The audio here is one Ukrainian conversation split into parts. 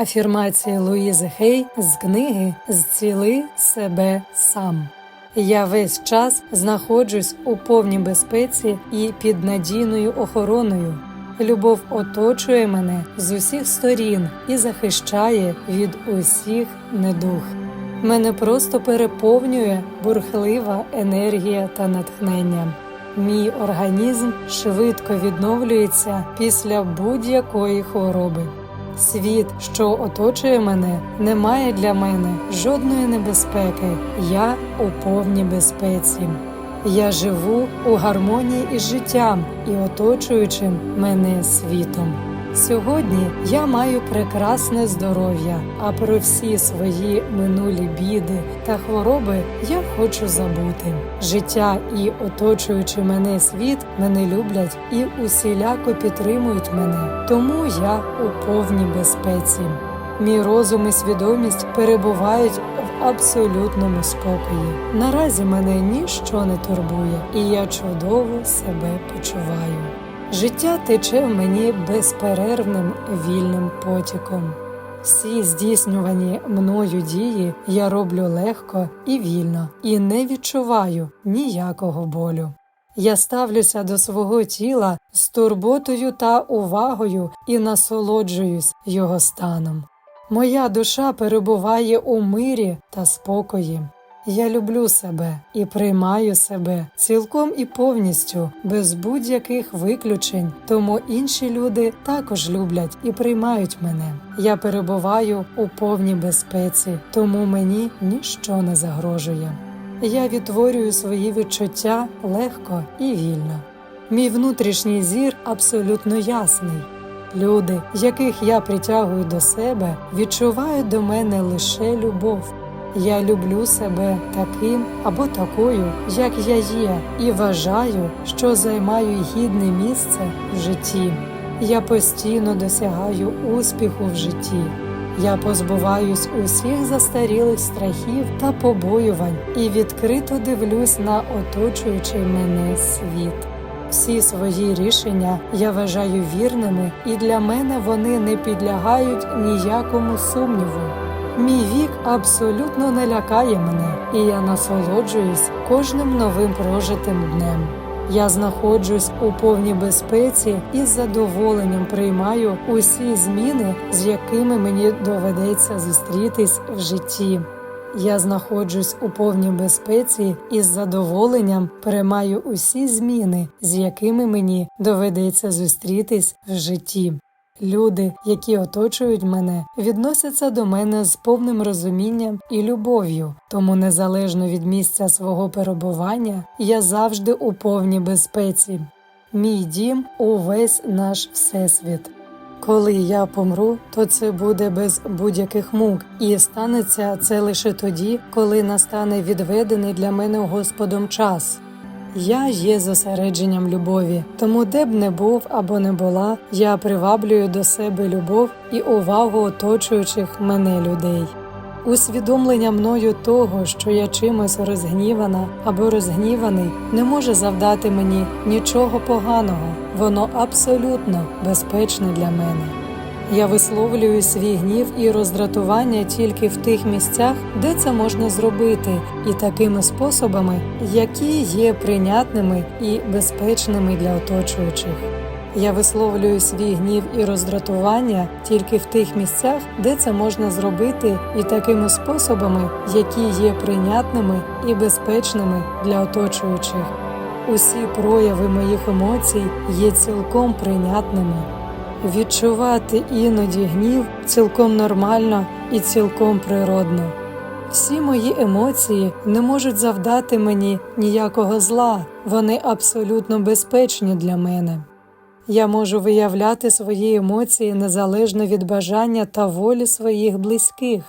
Афірмації Луїзи Хей з книги Зціли себе сам. Я весь час знаходжусь у повній безпеці і під надійною охороною. Любов оточує мене з усіх сторін і захищає від усіх недух. Мене просто переповнює бурхлива енергія та натхнення. Мій організм швидко відновлюється після будь-якої хвороби. Світ, що оточує мене, не має для мене жодної небезпеки. Я у повній безпеці. Я живу у гармонії із життям і оточуючим мене світом. Сьогодні я маю прекрасне здоров'я, а про всі свої минулі біди та хвороби я хочу забути. Життя і оточуючи мене світ мене люблять і усіляко підтримують мене, тому я у повній безпеці. Мій розум і свідомість перебувають в абсолютному спокої. Наразі мене ніщо не турбує, і я чудово себе почуваю. Життя тече в мені безперервним вільним потіком. Всі здійснювані мною дії я роблю легко і вільно, і не відчуваю ніякого болю. Я ставлюся до свого тіла з турботою та увагою і насолоджуюсь його станом. Моя душа перебуває у мирі та спокої. Я люблю себе і приймаю себе цілком і повністю, без будь-яких виключень, тому інші люди також люблять і приймають мене. Я перебуваю у повній безпеці, тому мені ніщо не загрожує. Я відтворюю свої відчуття легко і вільно. Мій внутрішній зір абсолютно ясний. Люди, яких я притягую до себе, відчувають до мене лише любов. Я люблю себе таким або такою, як я є, і вважаю, що займаю гідне місце в житті. Я постійно досягаю успіху в житті. Я позбуваюсь усіх застарілих страхів та побоювань і відкрито дивлюсь на оточуючий мене світ. Всі свої рішення я вважаю вірними, і для мене вони не підлягають ніякому сумніву. Мій вік абсолютно не лякає мене, і я насолоджуюсь кожним новим прожитим днем. Я знаходжусь у повній безпеці і з задоволенням приймаю усі зміни, з якими мені доведеться зустрітись в житті. Я знаходжусь у повній безпеці і з задоволенням приймаю усі зміни, з якими мені доведеться зустрітись в житті. Люди, які оточують мене, відносяться до мене з повним розумінням і любов'ю, тому незалежно від місця свого перебування, я завжди у повній безпеці. Мій дім увесь наш всесвіт. Коли я помру, то це буде без будь-яких мук, і станеться це лише тоді, коли настане відведений для мене Господом час. Я є зосередженням любові, тому де б не був або не була, я приваблюю до себе любов і увагу оточуючих мене людей. Усвідомлення мною того, що я чимось розгнівана або розгніваний, не може завдати мені нічого поганого, воно абсолютно безпечне для мене. Я висловлюю свій гнів і роздратування тільки в тих місцях, де це можна зробити, і такими способами, які є прийнятними і безпечними для оточуючих. Я висловлюю свій гнів і роздратування тільки в тих місцях, де це можна зробити, і такими способами, які є прийнятними і безпечними для оточуючих. Усі прояви моїх емоцій є цілком прийнятними. Відчувати іноді гнів цілком нормально і цілком природно. Всі мої емоції не можуть завдати мені ніякого зла, вони абсолютно безпечні для мене. Я можу виявляти свої емоції незалежно від бажання та волі своїх близьких.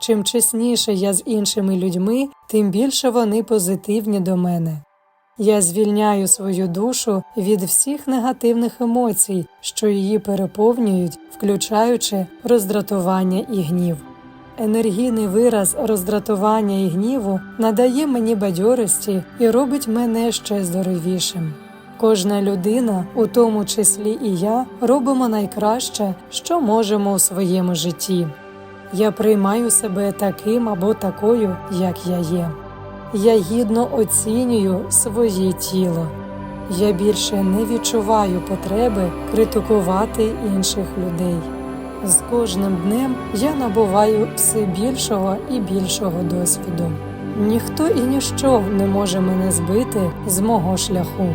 Чим чесніше я з іншими людьми, тим більше вони позитивні до мене. Я звільняю свою душу від всіх негативних емоцій, що її переповнюють, включаючи роздратування і гнів. Енергійний вираз роздратування і гніву надає мені бадьорості і робить мене ще здоровішим. Кожна людина, у тому числі і я, робимо найкраще, що можемо у своєму житті. Я приймаю себе таким або такою, як я є. Я гідно оцінюю своє тіло. Я більше не відчуваю потреби критикувати інших людей. З кожним днем я набуваю все більшого і більшого досвіду. Ніхто і ніщо не може мене збити з мого шляху.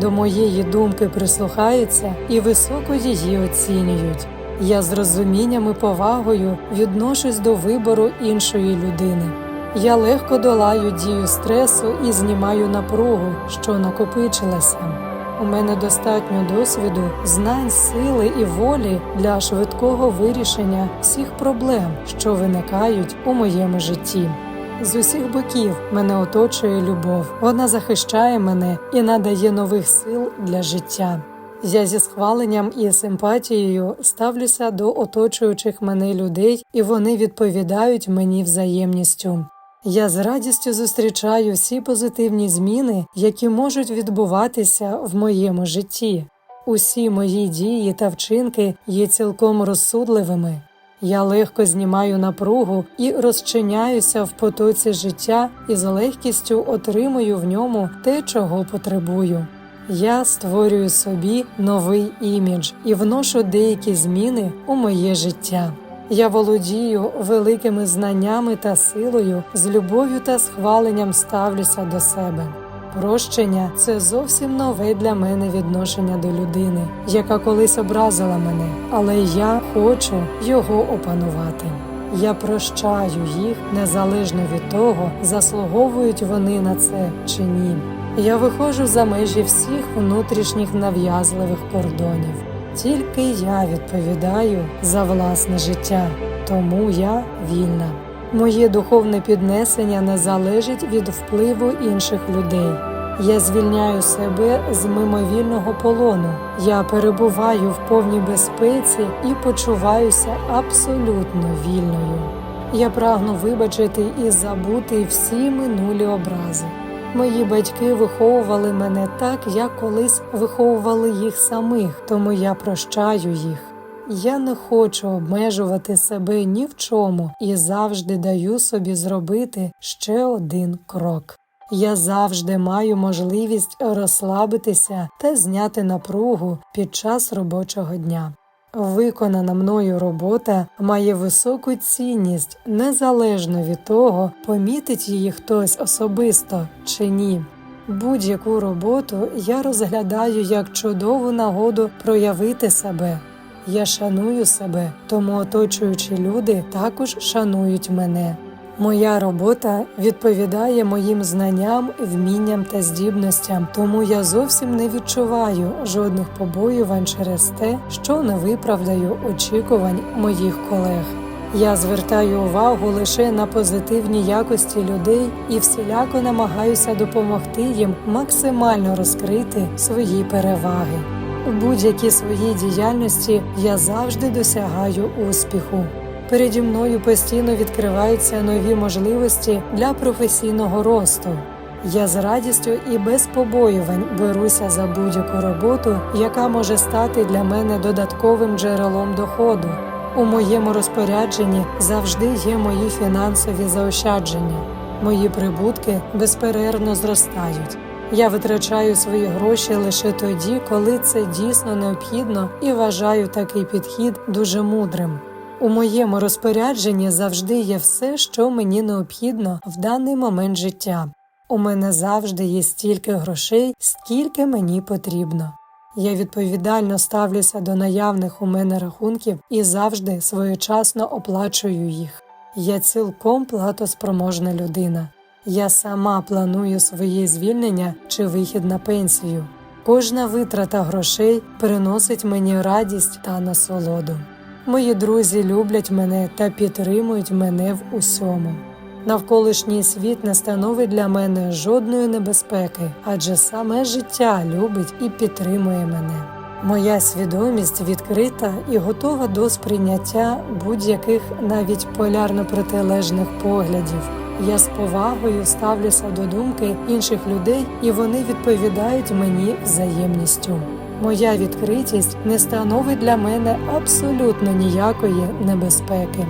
До моєї думки прислухаються і високо її оцінюють. Я з розумінням і повагою відношусь до вибору іншої людини. Я легко долаю дію стресу і знімаю напругу, що накопичилася. У мене достатньо досвіду, знань, сили і волі для швидкого вирішення всіх проблем, що виникають у моєму житті. З усіх боків мене оточує любов. Вона захищає мене і надає нових сил для життя. Я зі схваленням і симпатією ставлюся до оточуючих мене людей, і вони відповідають мені взаємністю. Я з радістю зустрічаю всі позитивні зміни, які можуть відбуватися в моєму житті. Усі мої дії та вчинки є цілком розсудливими. Я легко знімаю напругу і розчиняюся в потоці життя і з легкістю отримую в ньому те, чого потребую. Я створюю собі новий імідж і вношу деякі зміни у моє життя. Я володію великими знаннями та силою, з любов'ю та схваленням ставлюся до себе. Прощення це зовсім нове для мене відношення до людини, яка колись образила мене, але я хочу його опанувати. Я прощаю їх незалежно від того, заслуговують вони на це чи ні. Я виходжу за межі всіх внутрішніх нав'язливих кордонів. Тільки я відповідаю за власне життя, тому я вільна. Моє духовне піднесення не залежить від впливу інших людей. Я звільняю себе з мимовільного полону. Я перебуваю в повній безпеці і почуваюся абсолютно вільною. Я прагну вибачити і забути всі минулі образи. Мої батьки виховували мене так, як колись виховували їх самих, тому я прощаю їх. Я не хочу обмежувати себе ні в чому і завжди даю собі зробити ще один крок. Я завжди маю можливість розслабитися та зняти напругу під час робочого дня. Виконана мною робота має високу цінність незалежно від того, помітить її хтось особисто чи ні. Будь-яку роботу я розглядаю як чудову нагоду проявити себе. Я шаную себе, тому оточуючі люди також шанують мене. Моя робота відповідає моїм знанням, вмінням та здібностям, тому я зовсім не відчуваю жодних побоювань через те, що не виправдаю очікувань моїх колег. Я звертаю увагу лише на позитивні якості людей і всіляко намагаюся допомогти їм максимально розкрити свої переваги. У будь-якій своїй діяльності я завжди досягаю успіху. Переді мною постійно відкриваються нові можливості для професійного росту. Я з радістю і без побоювань беруся за будь-яку роботу, яка може стати для мене додатковим джерелом доходу. У моєму розпорядженні завжди є мої фінансові заощадження. Мої прибутки безперервно зростають. Я витрачаю свої гроші лише тоді, коли це дійсно необхідно, і вважаю такий підхід дуже мудрим. У моєму розпорядженні завжди є все, що мені необхідно в даний момент життя. У мене завжди є стільки грошей, скільки мені потрібно. Я відповідально ставлюся до наявних у мене рахунків і завжди своєчасно оплачую їх. Я цілком платоспроможна людина. Я сама планую своє звільнення чи вихід на пенсію. Кожна витрата грошей приносить мені радість та насолоду. Мої друзі люблять мене та підтримують мене в усьому. Навколишній світ не становить для мене жодної небезпеки, адже саме життя любить і підтримує мене. Моя свідомість відкрита і готова до сприйняття будь-яких навіть полярно протилежних поглядів. Я з повагою ставлюся до думки інших людей, і вони відповідають мені взаємністю. Моя відкритість не становить для мене абсолютно ніякої небезпеки.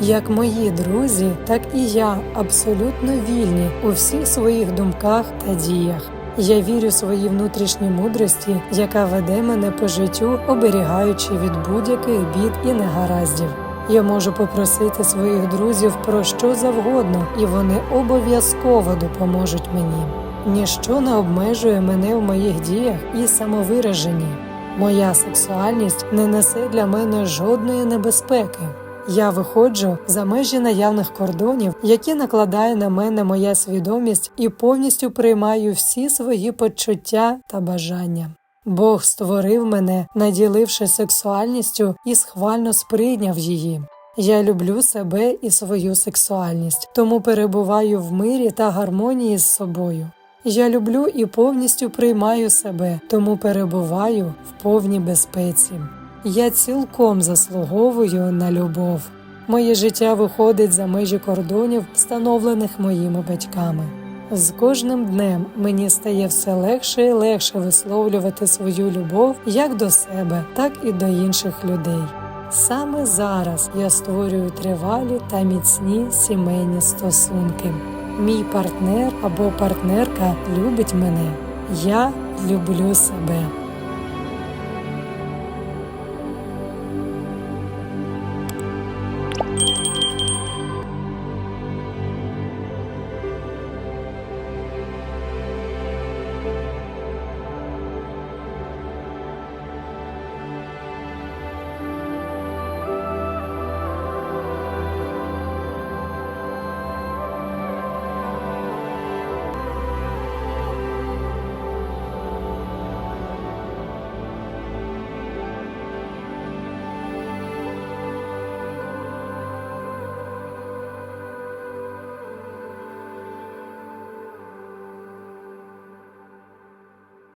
Як мої друзі, так і я абсолютно вільні у всіх своїх думках та діях. Я вірю своїй внутрішній мудрості, яка веде мене по життю, оберігаючи від будь-яких бід і негараздів. Я можу попросити своїх друзів про що завгодно, і вони обов'язково допоможуть мені. Ніщо не обмежує мене в моїх діях і самовираженні. Моя сексуальність не несе для мене жодної небезпеки. Я виходжу за межі наявних кордонів, які накладає на мене моя свідомість, і повністю приймаю всі свої почуття та бажання. Бог створив мене, наділивши сексуальністю і схвально сприйняв її. Я люблю себе і свою сексуальність, тому перебуваю в мирі та гармонії з собою. Я люблю і повністю приймаю себе, тому перебуваю в повній безпеці. Я цілком заслуговую на любов. Моє життя виходить за межі кордонів, встановлених моїми батьками. З кожним днем мені стає все легше і легше висловлювати свою любов як до себе, так і до інших людей. Саме зараз я створюю тривалі та міцні сімейні стосунки. Мій партнер або партнерка любить мене. Я люблю себе.